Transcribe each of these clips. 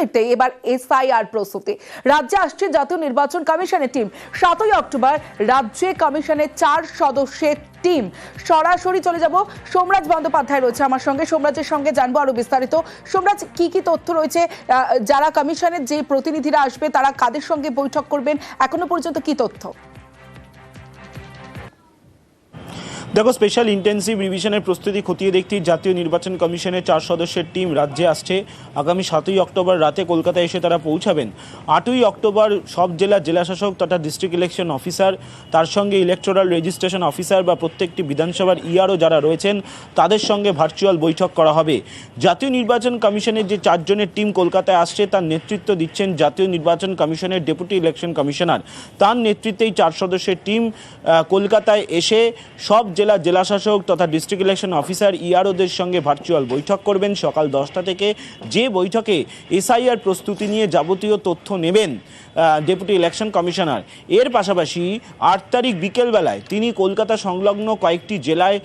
মেটে এবার এসআইআর প্রস্তুতি। রাজ্যে আসছে জাতীয় নির্বাচন কমিশনের টিম। সাতই অক্টোবর রাজ্যে কমিশনের চার সদস্যের টিম। সরাসরি চলে যাব সোমরাজ বন্দ্যোপাধ্যায় রয়েছে আমার সঙ্গে। সোমরাজের সঙ্গে জানব আরও বিস্তারিত। সোমরাজ, কি কি তথ্য রয়েছে? যারা কমিশনের যে প্রতিনিধিরা আসবে, তারা কাদের সঙ্গে বৈঠক করবেন? এখনও পর্যন্ত কি তথ্য? দেখো স্পেশাল ইন্টেন্সিভ রিভিশনের প্রস্তুতি খতিয়ে দেখতে জাতীয় নির্বাচন কমিশনের চার সদস্যের টিম রাজ্যে আসছে। আগামী সাতই অক্টোবর রাতে কলকাতায় এসে তারা পৌঁছাবেন। আটই অক্টোবর সব জেলা জেলাশাসক তথা ডিস্ট্রিক্ট ইলেকশন অফিসার তার সঙ্গে ইলেকট্রাল রেজিস্ট্রেশন অফিসার বা প্রত্যেকটি বিধানসভার ইআরও যারা রয়েছেন, তাদের সঙ্গে ভার্চুয়াল বৈঠক করা হবে। জাতীয় নির্বাচন কমিশনের যে চারজনের টিম কলকাতায় আসছে, তার নেতৃত্ব দিচ্ছেন জাতীয় নির্বাচন কমিশনের ডেপুটি ইলেকশন কমিশনার তার নেতৃত্বেই চার সদস্যের টিম কলকাতায় এসে সব জেলা জেলাশাসক তথা ডিস্ট্রিক্ট ইলেকশন অফিসার ইআরওদের সঙ্গে ভার্চুয়াল বৈঠক করবেন। সকাল দশটা থেকে যে বৈঠকে এসআইআর প্রস্তুতি নিয়ে যাবতীয় তথ্য নেবেন ডেপুটি ইলেকশন কমিশনার এর পাশাপাশি আট তারিখ বিকেলবেলায় তিনি কলকাতা সংলগ্ন কয়েকটি জেলায়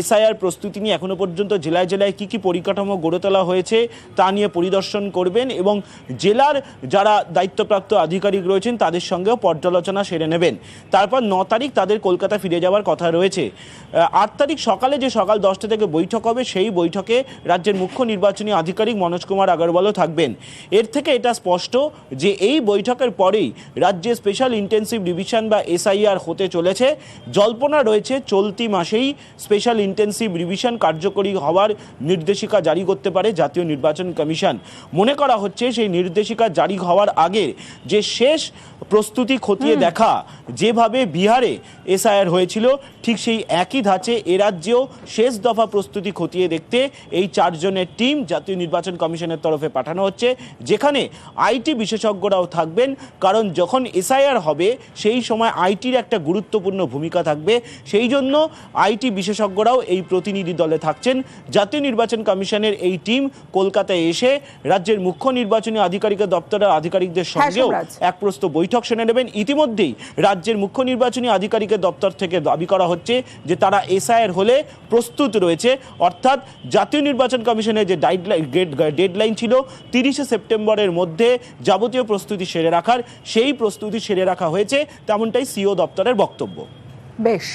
এসআইআর প্রস্তুতি নিয়ে এখনও পর্যন্ত জেলায় জেলায় কী কী পরিকাঠামো গড়ে তোলা হয়েছে তা নিয়ে পরিদর্শন করবেন এবং জেলার যারা দায়িত্বপ্রাপ্ত আধিকারিক রয়েছেন তাদের সঙ্গেও পর্যালোচনা সেরে নেবেন। তারপর ন তারিখ তাদের কলকাতা ফিরে যাওয়ার কথা রয়েছে। আট তারিখ সকালে যে সকাল দশটা থেকে বৈঠক হবে সেই বৈঠকে রাজ্যের মুখ্য নির্বাচনী আধিকারিক মনোজ কুমার আগরওয়ালও থাকবেন। এর থেকে এটা স্পষ্ট যে এই বৈঠকের পরেই রাজ্যে স্পেশাল ইন্টেন্সিভ রিভিশন বা এসআইআর হতে চলেছে। জল্পনা রয়েছে চলতি মাসেই স্পেশাল ইন্টেন্সিভ রিভিশন কার্যকরী হওয়ার নির্দেশিকা জারি করতে পারে জাতীয় নির্বাচন কমিশন। মনে করা হচ্ছে সেই নির্দেশিকা জারি হওয়ার আগে যে শেষ প্রস্তুতি খতিয়ে দেখা যেভাবে বিহারে এসআইআর হয়েছিল ঠিক সেই একই ধাঁচে এ রাজ্যেও শেষ দফা প্রস্তুতি খতিয়ে দেখতে এই চারজনের টিম জাতীয় নির্বাচন কমিশনের তরফে পাঠানো হচ্ছে যেখানে আইটি বিশেষজ্ঞরাও থাকবেন কারণ যখন এসআইআর হবে সেই সময় আইটির একটা গুরুত্বপূর্ণ ভূমিকা থাকবে। সেই জন্য আইটি বিশেষজ্ঞরাও এই প্রতিনিধি দলে থাকছেন। জাতীয় নির্বাচন কমিশনের এই টিম কলকাতায় এসে রাজ্যের মুখ্য নির্বাচনী আধিকারিকের দপ্তরের আধিকারিকদের সঙ্গেও সোমরাজ। এক প্রস্ত বৈঠক সেরে নেবেন। ইতিমধ্যেই রাজ্যের মুখ্য নির্বাচনী আধিকারিকের দপ্তর থেকে দাবি করা হচ্ছে যে তারা এসআইআর হলে প্রস্তুত রয়েছে। অর্থাৎ জাতীয় নির্বাচন কমিশনের যে ডেডলাইন ছিল তিরিশে সেপ্টেম্বরের মধ্যে যাবতীয় প্রস্তুতি সেরে রাখার, সেই প্রস্তুতি সেরে রাখা হয়েছে, তেমনটাই সিও দপ্তরের বক্তব্য। বেশ।